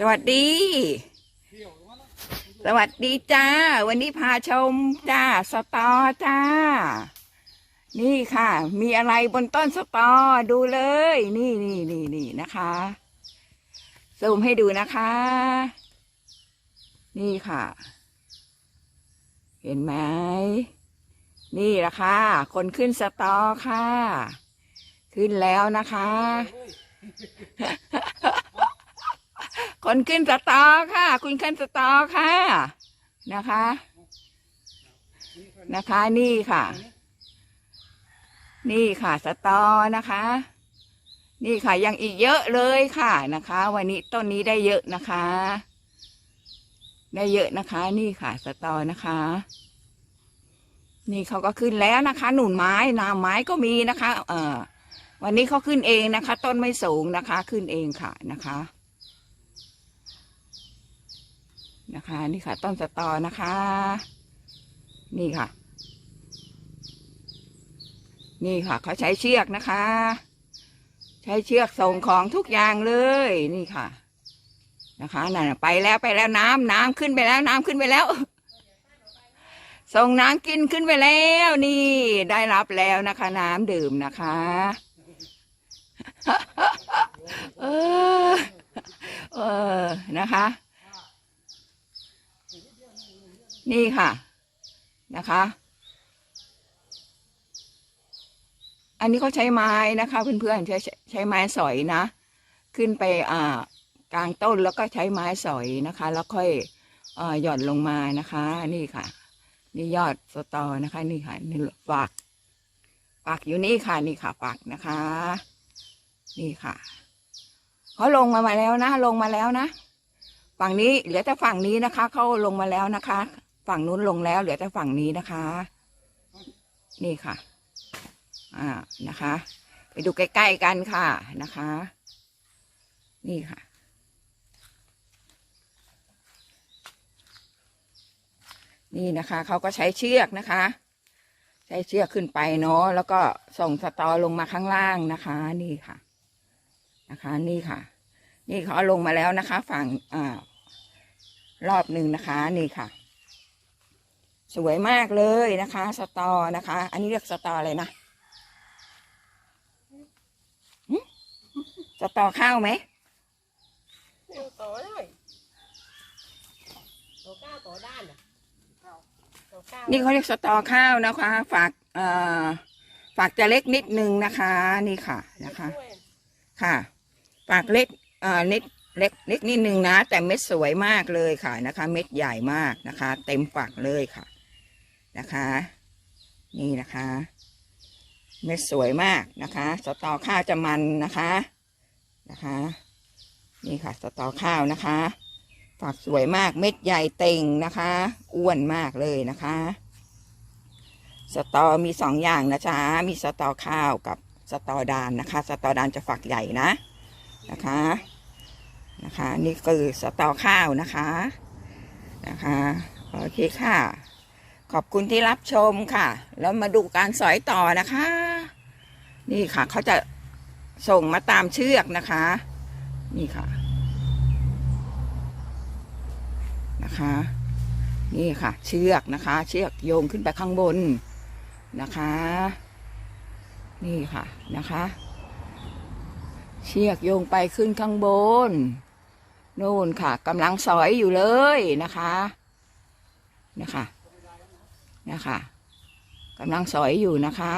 สวัสดี สวัสดีจ้า วันนี้พาชมจ้า สตอจ้า นี่ค่ะ มีอะไรบนต้นสตอดูเลย นี่นี่นี่นี่นะคะซูมให้ดูนะคะ นี่ค่ะ เห็นไหมนี่ละค่ะ คนขึ้นสตอค่ะ ขึ้นแล้วนะคะ คนขึ้นสตอค่ะ คุณขึ้นสตอค่ะ นะคะ นะคะ นี่ค่ะ นี่ค่ะสตอนะคะ นี่ค่ะยังอีกเยอะเลยค่ะนะคะ วันนี้ต้นนี้ได้เยอะนะคะ ได้เยอะนะคะ นี่ค่ะสตอนะคะ นี่เขาก็ขึ้นแล้วนะคะ หนุนไม้นามไม้ก็มีนะคะ เอ่อวันนี้เขาขึ้นเองนะคะ ต้นไม่สูงนะคะ ขึ้นเองค่ะนะคะ นะคะ นี่ค่ะ ต้นสตอนะคะ นี่ค่ะ นี่ค่ะ เขาใช้เชือกนะคะ ใช้เชือกส่งของทุกอย่างเลยนี่ค่ะ นะคะนั่นน่ะไปแล้วไปแล้วน้ำน้ำขึ้นไปแล้วน้ำขึ้นไปแล้ว ส่งน้ำกินขึ้นไปแล้ว นี่ได้รับแล้วนะคะ น้ำดื่มนะคะเออเออนะคะ นี่ค่ะนะคะ อันนี้เขาใช้ไม้นะคะเพื่อนๆใช้ใช้ไม้สอยนะ ขึ้นไปอ่ากลางต้นแล้วก็ใช้ไม้สอยนะคะ แล้วค่อยอ่อหย่อนลงมานะคะ นี่ค่ะ นี่ยอดสตอนะคะ นี่ค่ะนี่ฝักฝักอยู่นี่ค่ะ นี่ค่ะฝักนะคะ นี่ค่ะเขาลงมามาแล้วนะ ลงมาแล้วนะ ฝั่งนี้เหลือแต่ฝั่งนี้นะคะเขาลงมาแล้วนะคะ ฝั่งนู้นลงแล้ว เหลือแต่ฝั่งนี้นะคะ นี่ค่ะ อ่านะคะ ไปดูใกล้ๆกันค่ะนะคะ นี่ค่ะ นี่นะคะเขาก็ใช้เชือกนะคะ ใช้เชือกขึ้นไปเนาะแล้วก็ส่งสตอลงมาข้างล่างนะคะ นี่ค่ะ นะคะ นี่ค่ะ นี่เขาเอาลงมาแล้วนะคะ ฝั่งอ่ารอบหนึ่งนะคะ นี่ค่ะ สวยมากเลยนะคะ สตอนะคะ อันนี้เรียกสตออะไรนะหึสตอข้าวไหม Nhiều tổ rồi. Tổ cao tổ đan à? Tổ cao. นี่เขาเรียกสตอข้าวนะคะ ฝากเอ่อฝากจะเล็กนิดนึงนะคะ นี่ค่ะนะคะ Quên. ค่ะ ฝากเล็กเอ่อนิดเล็กเล็กนิดนึงนะ แต่เม็ดสวยมากเลยค่ะนะคะ เม็ดใหญ่มากนะคะ เต็มฝักเลยค่ะ นะคะ นี่นะคะ เม็ดสวยมากนะคะ สตอข้าวจะมันนะคะนะคะ นี่ค่ะ สตอข้าวนะคะฝักสวยมากเม็ดใหญ่เต่งนะคะ อ้วนมากเลยนะคะ สตอมีสองอย่างนะจ๊ะมีสตอข้าวกับสตอดานนะคะ สตอดานจะฝักใหญ่นะนะคะนะคะ นี่คือสตอข้าวนะคะนะคะโอเคค่ะ ขอบคุณที่รับชมค่ะ แล้วมาดูการสอยต่อนะคะ นี่ค่ะ เขาจะส่งมาตามเชือกนะคะ นี่ค่ะ นะคะ นี่ค่ะ เชือกนะคะ เชือกโยงขึ้นไปข้างบนนะคะ นี่ค่ะนะคะ เชือกโยงไปขึ้นข้างบนนู่นค่ะกำลังสอยอยู่เลยนะคะ นะคะ นะคะกำลังสอยอยู่นะคะ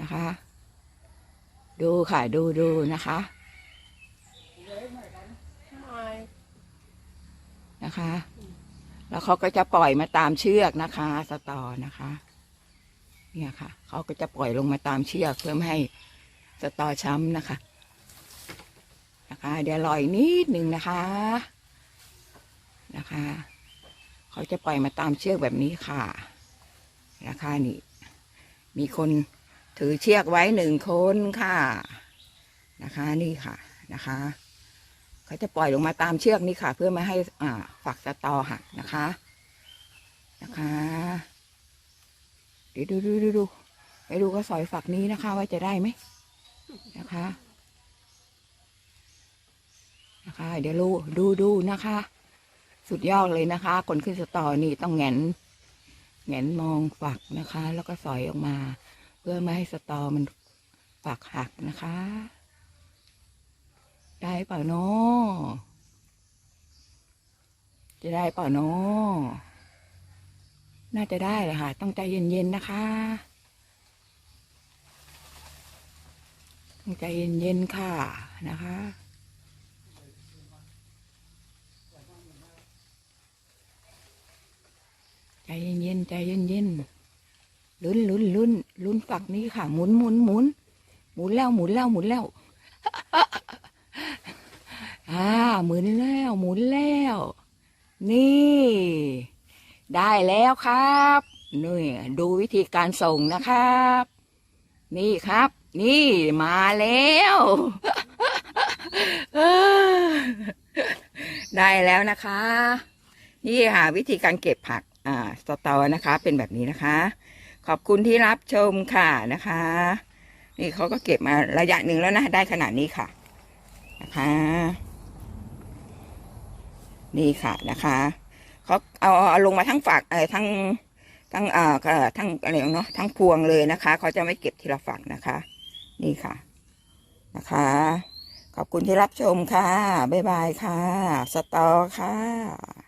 นะคะ ดูค่ะดูดูนะคะนะคะ แล้วเขาก็จะปล่อยมาตามเชือกนะคะสตอนะคะ เนี่ยค่ะเขาก็จะปล่อยลงมาตามเชือกเพื่อไม่ให้สตอช้ำนะคะ นะคะ เดี๋ยวรออีกนิดหนึ่งนะคะนะคะ เขาจะปล่อยมาตามเชือกแบบนี้ค่ะนะคะนี่มีคนถือเชือกไว้หนึ่งคนค่ะนะคะ นี่ค่ะนะคะ เขาจะปล่อยลงมาตามเชือกนี่ค่ะ เพื่อม่ให้อ่าฝักสตอหักนะคะนะคะเดี๋ยวดูดูดูดูไปดูก็สอยฝักนี้นะคะ ว่าจะได้ไหมนะคะ นะคะ เดี๋ยวดูดูดูนะคะ สุดยอดเลยนะคะ คนขึ้นสตอนี่ต้องแงนแงนมองฝักนะคะ แล้วก็สอยออกมา เพื่อไม่ให้สตอมันฝักหักนะคะ ได้เปล่าเนาะจะได้เปล่าเนาะน่าจะได้แหละค่ะ ต้องใจเย็นๆนะคะต้องใจเย็นๆค่ะนะคะ ใจเย็นๆใจเย็นๆลุ้นลุ้นลุ้นลุ้นฝักนี้ค่ะ หมุนหมุนหมุนหมุนแล้วหมุนแล้วหมุนแล้วอ่าหมุนแล้วหมุนแล้ว นี่ ได้แล้วครับนี่ดูวิธีการส่งนะครับ นี่ครับ นี่มาแล้วได้แล้วนะคะ นี่ค่ะวิธีการเก็บผัก สตอนะคะ เป็นแบบนี้นะคะ ขอบคุณที่รับชมค่ะนะคะ นี่เขาก็เก็บมาระยะหนึ่งแล้วนะ ได้ขนาดนี้ค่ะนะคะ นี่ค่ะนะคะเขาเอาเอาลงมาทั้งฝักเออทั้งทั้งเออเอ่อทั้งอะไรเนาะทั้งพวงเลยนะคะเขาจะไม่เก็บทีละฝักนะคะ นี่ค่ะนะคะ ขอบคุณที่รับชมค่ะ บ๊ายบายค่ะ สตอค่ะ